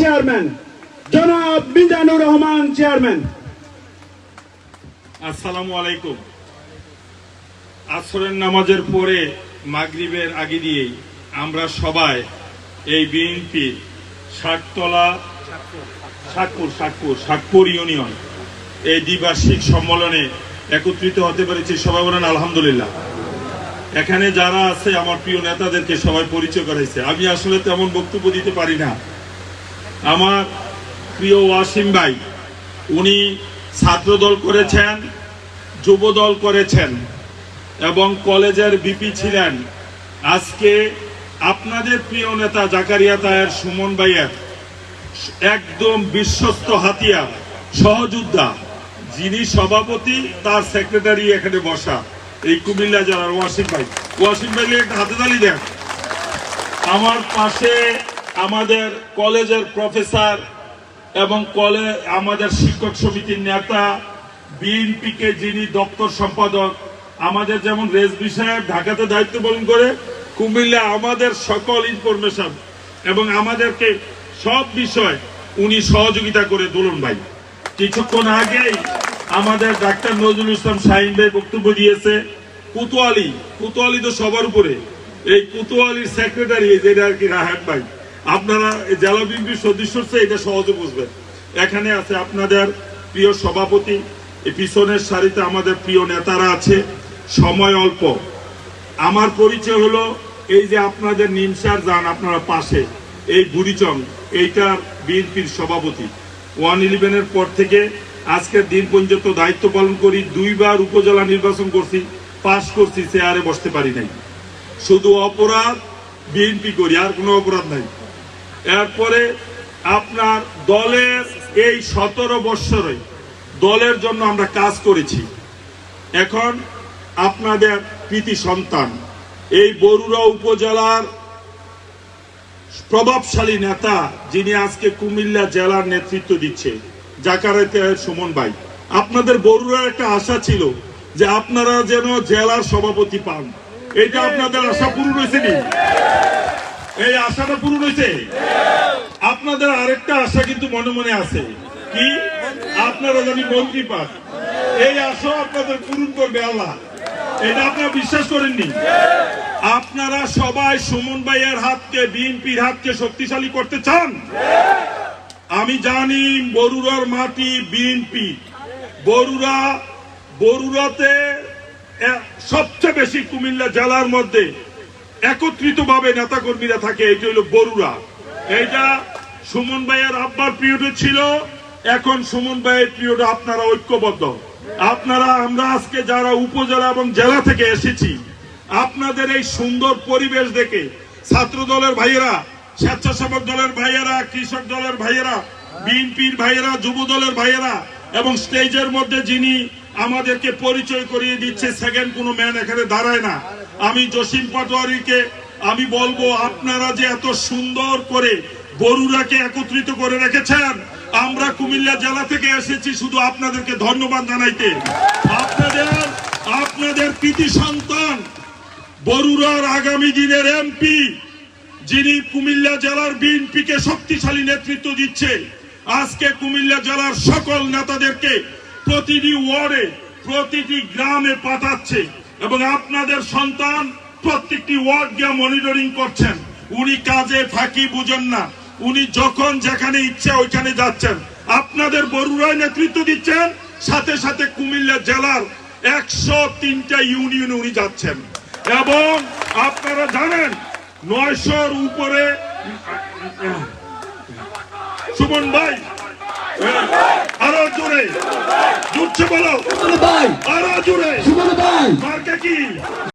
Chairman জনাব Mizanur Rahman chairman আসসালামু আলাইকুম আসরের নামাজের পরে মাগরিবের আগে দিয়েই আমরা সবাই এই বিএনপি ষাটতলা ষাটপুর ষাটপুর ষাটপুর ইউনিয়ন, এই দ্বিবার্ষিক সম্মেলনে একত্রিত হতে পেরেছি। সবাই বলেন, আলহামদুলিল্লাহ। এখানে যারা আছে, আমার প্রিয় নেতাদেরকে সবাই পরিচয় করাইছে। আমি আসলে তেমন বক্তব্য দিতে পারি না। আমার প্রিয় ওয়াসিম ভাই, উনি ছাত্রদল করেছেন, যুবদল করেছেন এবং কলেজের বিপি ছিলেন। আজকে আপনাদের প্রিয় নেতা জাকারিয়া তায়ের, সুমন ভাইয়ের একদম বিশ্বস্ত হাতিয়ার, সহযোদ্ধা। যিনি সভাপতি, তার সেক্রেটারি এখানে বসা। এই কুমিল্লা জেলার ওয়াসিম ভাই। ওয়াসিম ভাই একটা হাতে তালি দেন। আমার পাশে আমাদের কলেজের প্রফেসর এবং কলে, আমাদের শিক্ষক সমিতির নেতা, বিএনপিকে যিনি দপ্তর সম্পাদক, আমাদের যেমন রেজবি সাহেব ঢাকাতে দায়িত্ব পালন করে, কুমিল্লা আমাদের সকল ইনফরমেশন এবং আমাদেরকে সব বিষয় উনি সহযোগিতা করে দুলন ভাই। কিছুক্ষণ আগেই আমাদের ডাক্তার নজরুল ইসলাম শাহিন ভাই বক্তব্য দিয়েছে, কুতোয়ালি কুতোয়ালি তো সবার উপরে। এই কুতোয়ালির সেক্রেটারি যেটা আর কি রাহাত ভাই। আপনারা জেলা বিএনপির সদস্য এটা সহজে বুঝবেন। এখানে আছে আপনাদের প্রিয় সভাপতি পিছনের সারিতে আমাদের প্রিয় নেতারা আছে, সময় অল্প। আমার পরিচয় হলো এই যে আপনাদের নিমসার যান আপনারা পাশে, এই বুড়িচং এইটার বিএনপির সভাপতি। ওয়ান ইলেভেনের পর থেকে আজকের দিন পর্যন্ত দায়িত্ব পালন করি, দুইবার উপজেলা নির্বাচন করছি, পাশ করছি, চেয়ারে বসতে পারি নাই। শুধু অপরাধ বিএনপি করি, আর কোনো অপরাধ নাই। এরপরে আপনার দলের এই সতেরো বৎসরে দলের জন্য আমরা কাজ করেছি। এখন আপনাদের প্রীতি সন্তান, এই বরুড়া উপজেলার প্রভাবশালী নেতা যিনি আজকে কুমিল্লা জেলার নেতৃত্ব দিচ্ছে জাকারাতে সুমন ভাই, আপনাদের বরুড়ার একটা আশা ছিল যে আপনারা যেন জেলার সভাপতি পান। এটা আপনাদের আশা পূরণ হয়েছে এই আশাটা পূরণ হয়েছে? আপনাদের আরেকটা আশা কিন্তু মনে মনে আছে। কি? আপনারা জানি মন্ত্রী পান এই আশা আপনাদের পূরণ করবে আল্লাহ। এটা আপনারা বিশ্বাস করেননি? আপনারা সবাই সুমন ভাইয়ের হাতকে, বিএনপির হাতকে শক্তিশালী করতে চান? আমি জানি বরুড়ার মাটি বিএনপি। বরুড়া বরুড়াতে এ- সবচেয়ে বেশি কুমিল্লা জেলার মধ্যে একত্রিত ভাবে নেতা কর্মীরা থাকে, এইটা হলো বরুড়া এইটা সুমন ভাইয়ের আব্বার পিরিয়ডে ছিল, এখন সুমন ভাইয়ের পিরিয়ডে আপনারা ঐক্যবদ্ধ। আপনারা, আমরা আজকে যারা উপজেলা এবং জেলা থেকে এসেছি, আপনাদের এই সুন্দর পরিবেশ দেখে ছাত্র দলের ভাইয়েরা, স্বেচ্ছাসেবক দলের ভাইয়েরা, কৃষক দলের ভাইয়েরা, বিএনপির ভাইয়েরা, যুব দলের ভাইয়েরা, এবং স্টেজের মধ্যে যিনি আমাদেরকে পরিচয় করিয়ে দিচ্ছে, সেকেন্ড কোনো ম্যান এখানে দাঁড়ায় না। আমি জসিম পাটোয়ারিকে আমি বলব, আপনারা যে এত সুন্দর করে বরুড়াকে একত্রিত করে রেখেছেন, আমরা কুমিল্লা জেলা থেকে এসেছি শুধু আপনাদেরকে ধন্যবাদ জানাইতে। আপনাদের আপনাদের কৃতি সন্তান বরুড়ার আগামী দিনের এমপি, যিনি কুমিল্লা জেলার বিএনপিকে শক্তিশালী নেতৃত্ব দিচ্ছে, আজকে কুমিল্লা জেলার সকল নেতাদেরকে প্রতিটি ওয়ার্ডে, প্রতিটি গ্রামে পাঠাচ্ছে। এবং আপনাদের সন্তান প্রত্যেকটি ওয়ার্ড গিয়ে মনিটরিং করছেন। উনি কাজে ফাঁকি বুঝেন না। উনি যখন যেখানে ইচ্ছে ওইখানে যাচ্ছেন। আপনাদের বরুড়ায় নেতৃত্ব দিচ্ছেন, সাথে সাথে কুমিল্লা জেলার একশো তিনটা ইউনিয়নে উনি যাচ্ছেন। এবং আপনারা জানেন, নয়শোর উপরে, সুমন ভাই আরও জোরে। জুটছে বলো। আরও জোরে। মার্কে কি?